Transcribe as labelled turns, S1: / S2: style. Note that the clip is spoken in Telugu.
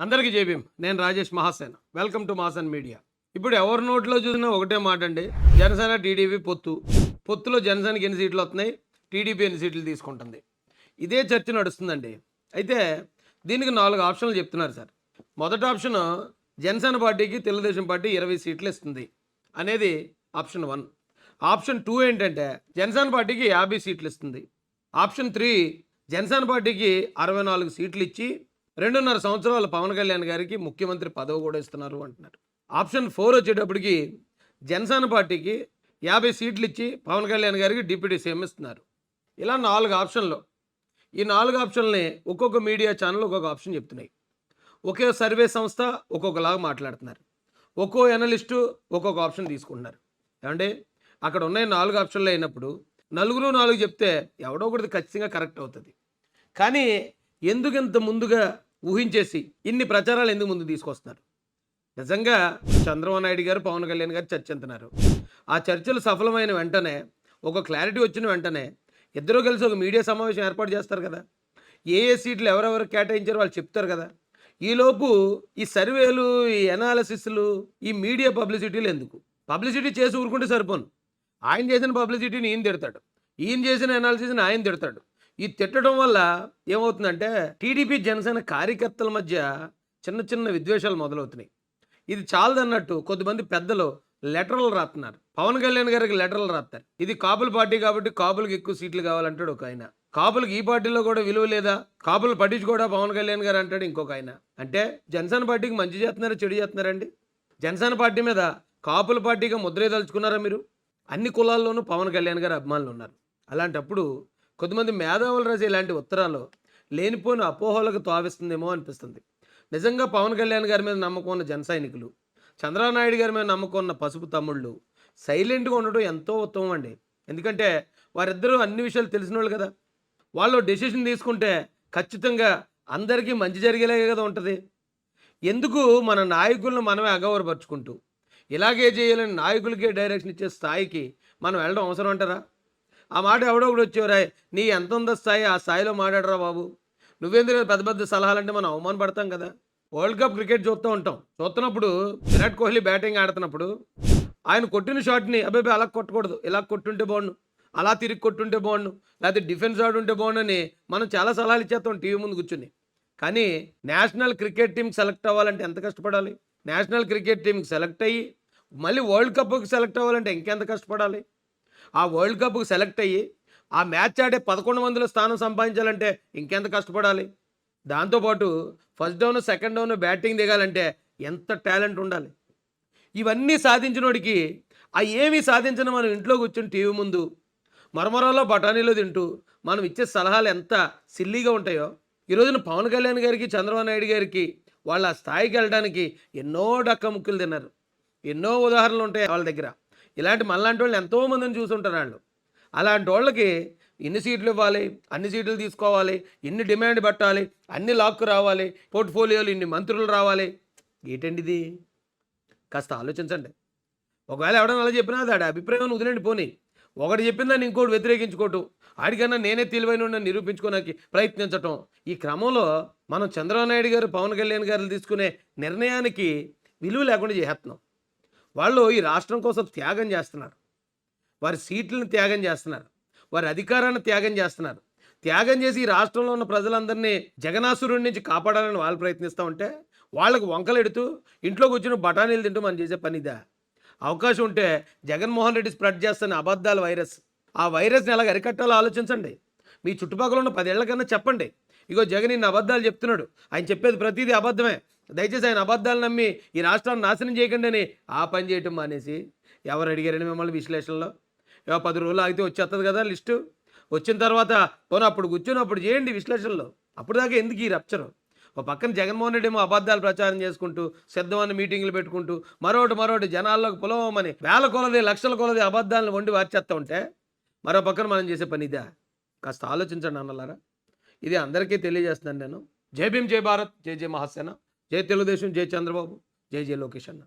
S1: అందరికీ జేబీం నేను Rajesh Mahasen. Welcome to Mahasen media ఇప్పుడు ఎవరి నోట్లో చూసినా ఒకటే మాట అండి. జనసేన టీడీపీ పొత్తు. పొత్తులో జనసేనకి ఎన్ని సీట్లు వస్తున్నాయి? టీడీపీ ఎన్ని సీట్లు తీసుకుంటుంది? ఇదే చర్చ నడుస్తుందండి. అయితే దీనికి నాలుగు ఆప్షన్లు చెప్తున్నారు సార్. మొదటి ఆప్షన్ జనసేన పార్టీకి తెలుగుదేశం పార్టీ ఇరవై సీట్లు ఇస్తుంది అనేది ఆప్షన్ వన్. ఆప్షన్ టూ ఏంటంటే జనసేన పార్టీకి యాభై సీట్లు ఇస్తుంది. ఆప్షన్ త్రీ జనసేన పార్టీకి అరవై నాలుగు సీట్లు ఇచ్చి రెండున్నర సంవత్సరాలు పవన్ కళ్యాణ్ గారికి ముఖ్యమంత్రి పదవి కూడా ఇస్తున్నారు అంటున్నారు. ఆప్షన్ ఫోర్ వచ్చేటప్పటికి జనసేన పార్టీకి యాభై సీట్లు ఇచ్చి పవన్ కళ్యాణ్ గారికి డిప్యూటీ సీఎం ఇస్తున్నారు. ఇలా నాలుగు ఆప్షన్లు. ఈ నాలుగు ఆప్షన్లని ఒక్కొక్క మీడియా ఛానల్ ఒక్కొక్క ఆప్షన్ చెప్తున్నాయి. ఒకే సర్వే సంస్థ ఒక్కొక్కలాగా మాట్లాడుతున్నారు. ఒక్కో ఎనలిస్టు ఒక్కొక్క ఆప్షన్ తీసుకుంటున్నారు. ఏమంటే అక్కడ ఉన్న నాలుగు ఆప్షన్లు అయినప్పుడు నలుగురు నాలుగు చెప్తే ఎవడో ఒకటి ఖచ్చితంగా కరెక్ట్ అవుతుంది. కానీ ఎందుకింత ముందుగా ఊహించేసి ఇన్ని ప్రచారాలు ఎందుకు ముందు తీసుకొస్తున్నారు? నిజంగా చంద్రబాబు నాయుడు గారు పవన్ కళ్యాణ్ గారు చర్చ అంటున్నారు ఆ చర్చలు సఫలమైన వెంటనే ఒక క్లారిటీ వచ్చిన వెంటనే ఇద్దరూ కలిసి ఒక మీడియా సమావేశం ఏర్పాటు చేస్తారు కదా? ఏ ఏ సీట్లు ఎవరెవరు కేటాయించారో వాళ్ళు చెప్తారు కదా? ఈలోపు ఈ సర్వేలు ఈ ఎనాలసిస్లు ఈ మీడియా పబ్లిసిటీలు ఎందుకు? పబ్లిసిటీ చేసి ఊరుకుంటే సరిపోను. ఆయన చేసిన పబ్లిసిటీని ఈయన తిడతాడు. ఈయన చేసిన ఎనాలిసిస్ని ఆయన తిడతాడు. ఈ తిట్టడం వల్ల ఏమవుతుందంటే టీడీపీ జనసేన కార్యకర్తల మధ్య చిన్న చిన్న విద్వేషాలు మొదలవుతున్నాయి. ఇది చాలదన్నట్టు కొద్దిమంది పెద్దలు లెటర్లు రాస్తున్నారు పవన్ కళ్యాణ్ గారికి లెటర్లు రాస్తారు ఇది కాపుల పార్టీ కాబట్టి కాపులకు ఎక్కువ సీట్లు కావాలంటాడు ఒక ఆయన. కాపులకు ఈ పార్టీలో కూడా విలువ లేదా? కాపులు పట్టించుకోడా పవన్ కళ్యాణ్ గారు అంటాడు ఇంకొక ఆయన. అంటే జనసేన పార్టీకి మంచి చేస్తున్నారా చెడు చేస్తున్నారండి? జనసేన పార్టీ మీద కాపుల పార్టీగా ముద్రే తలుచుకున్నారా మీరు? అన్ని కులాల్లోనూ పవన్ కళ్యాణ్ గారు అభిమానులు ఉన్నారు. అలాంటప్పుడు కొద్దిమంది మేధావులు రాసే ఇలాంటి ఉత్తరాలు లేనిపోని అపోహలకు తావిస్తుందేమో అనిపిస్తుంది. నిజంగా పవన్ కళ్యాణ్ గారి మీద నమ్మకం ఉన్న జన సైనికులు చంద్రబాబు నాయుడు గారి మీద నమ్మకం ఉన్న పసుపు తమ్ముళ్ళు సైలెంట్గా ఉండడం ఎంతో ఉత్తమం అండి. ఎందుకంటే వారిద్దరూ అన్ని విషయాలు తెలిసిన వాళ్ళు కదా. వాళ్ళు డెసిషన్ తీసుకుంటే ఖచ్చితంగా అందరికీ మంచి జరిగేలాగే కదా ఉంటుంది. ఎందుకు మన నాయకులను మనమే అగౌరపరుచుకుంటూ ఇలాగే చేయాలని నాయకులకే డైరెక్షన్ ఇచ్చే స్థాయికి మనం వెళ్ళడం అవసరం అంటారా? ఆ మాట ఎవడో ఒకటి వచ్చేవరా నీ ఎంత ఉందో స్థాయి ఆ స్థాయిలో మాట్లాడరా బాబు. నువ్వెందుకు పెద్ద పెద్ద సలహాలంటే మనం అవమానపడతాం కదా. వరల్డ్ కప్ క్రికెట్ చూస్తూ ఉంటాం. చూస్తున్నప్పుడు విరాట్ కోహ్లీ బ్యాటింగ్ ఆడుతున్నప్పుడు ఆయన కొట్టిన షాట్ని అబ్బాయి అలా కొట్టకూడదు. ఇలా కొట్టుంటే బాగుండు. అలా తిరిగి కొట్టుంటే బాగుండు. లేకపోతే డిఫెన్స్ ఆడుంటే బాగుండని మనం చాలా సలహాలు ఇచ్చేస్తాం టీవీ ముందు కూర్చుని. కానీ నేషనల్ క్రికెట్ టీం సెలెక్ట్ అవ్వాలంటే ఎంత కష్టపడాలి? నేషనల్ క్రికెట్ టీంకి సెలెక్ట్ అయ్యి మళ్ళీ వరల్డ్ కప్కి సెలెక్ట్ అవ్వాలంటే ఇంకెంత కష్టపడాలి? ఆ వరల్డ్ కప్కి సెలెక్ట్ అయ్యి ఆ మ్యాచ్ ఆడే పదకొండు వందల స్థానం సంపాదించాలంటే ఇంకెంత కష్టపడాలి? దాంతోపాటు first down second down batting దిగాలంటే ఎంత టాలెంట్ ఉండాలి? ఇవన్నీ సాధించినోడికి ఆ ఏమీ సాధించిన మనం ఇంట్లో కూర్చొని టీవీ ముందు మరమరాలో బఠానీలో తింటూ మనం ఇచ్చే సలహాలు ఎంత సిల్లీగా ఉంటాయో ఈ రోజున పవన్ కళ్యాణ్ గారికి చంద్రబాబు నాయుడు గారికి వాళ్ళ స్థాయికి వెళ్ళడానికి ఎన్నో డక్క ముక్కులు తిన్నారు. ఎన్నో ఉదాహరణలు ఉంటాయి వాళ్ళ దగ్గర. ఇలాంటి మనలాంటి వాళ్ళు ఎంతోమందిని చూసుంటారు వాళ్ళు. అలాంటి వాళ్ళకి ఎన్ని సీట్లు ఇవ్వాలి అన్ని సీట్లు తీసుకోవాలి ఎన్ని డిమాండ్ పెట్టాలి అన్ని లాక్కు రావాలి పోర్ట్ఫోలియోలు ఇన్ని మంత్రులు రావాలి. ఏంటండి ఇది? కాస్త ఆలోచించండి. ఒకవేళ ఎవడన్నా అలా చెప్పినా అది అభిప్రాయం వదిలేండి పోనీ. ఒకటి చెప్పిందని ఇంకోటి వ్యతిరేకించుకోవటం ఆడికన్నా నేనే తెలివైన నిరూపించుకోవడానికి ప్రయత్నించటం. ఈ క్రమంలో మనం చంద్రబాబు నాయుడు గారు పవన్ కళ్యాణ్ గారు తీసుకునే నిర్ణయానికి విలువ లేకుండా చేస్తున్నాం. వాళ్ళు ఈ రాష్ట్రం కోసం త్యాగం చేస్తున్నారు. వారి సీట్లను త్యాగం చేస్తున్నారు. వారి అధికారాన్ని త్యాగం చేస్తున్నారు. త్యాగం చేసి ఈ రాష్ట్రంలో ఉన్న ప్రజలందరినీ జగనాసురుడి నుంచి కాపాడాలని వాళ్ళు ప్రయత్నిస్తూ ఉంటే వాళ్ళకు వంకలెడుతూ ఇంట్లో కూర్చుని బఠానీలు తింటూ మనం చేసే పనిదా అవకాశం ఉంటే జగన్మోహన్ రెడ్డి స్ప్రెడ్ చేస్తున్న అబద్ధాల వైరస్. ఆ వైరస్ని ఎలాగ అరికట్టాలో ఆలోచించండి. మీ చుట్టుపక్కల ఉన్న పదేళ్ళ కన్నా చెప్పండి. ఇగో జగన్ ఇన్ని అబద్ధాలు చెప్తున్నాడు. ఆయన చెప్పేది ప్రతిదీ అబద్ధమే. దయచేసి ఆయన అబద్ధాలు నమ్మి ఈ రాష్ట్రాన్ని నాశనం చేయకండి అని ఆ పని చేయటం మానేసి ఎవరు అడిగారని మిమ్మల్ని విశ్లేషణలో? ఏవో పది రోజులు ఆగితే వచ్చేస్తుంది కదా లిస్టు. వచ్చిన తర్వాత పోనీ అప్పుడు కూర్చొని అప్పుడు చేయండి విశ్లేషణలో. అప్పుడు దాకా ఎందుకు ఈ రప్చరు? ఒక పక్కన జగన్మోహన్ రెడ్డి ఏమో అబద్ధాలు ప్రచారం చేసుకుంటూ సిద్ధమని మీటింగ్లు పెట్టుకుంటూ మరోటి మరోటి జనాల్లోకి పొలవమని వేల కొలది లక్షల కొలది అబద్ధాలను వండి వార్చేస్తూ ఉంటే మరో పక్కన మనం చేసే పని ఇదా. కాస్త ఆలోచించండి అన్నలారా. ఇది అందరికీ తెలియజేస్తున్నాను నేను. జై భీమ్ జై భారత్ జై జై మహాసేన. జై తెలుగుదేశం జై చంద్రబాబు జై జై లోకేష్ అన్న.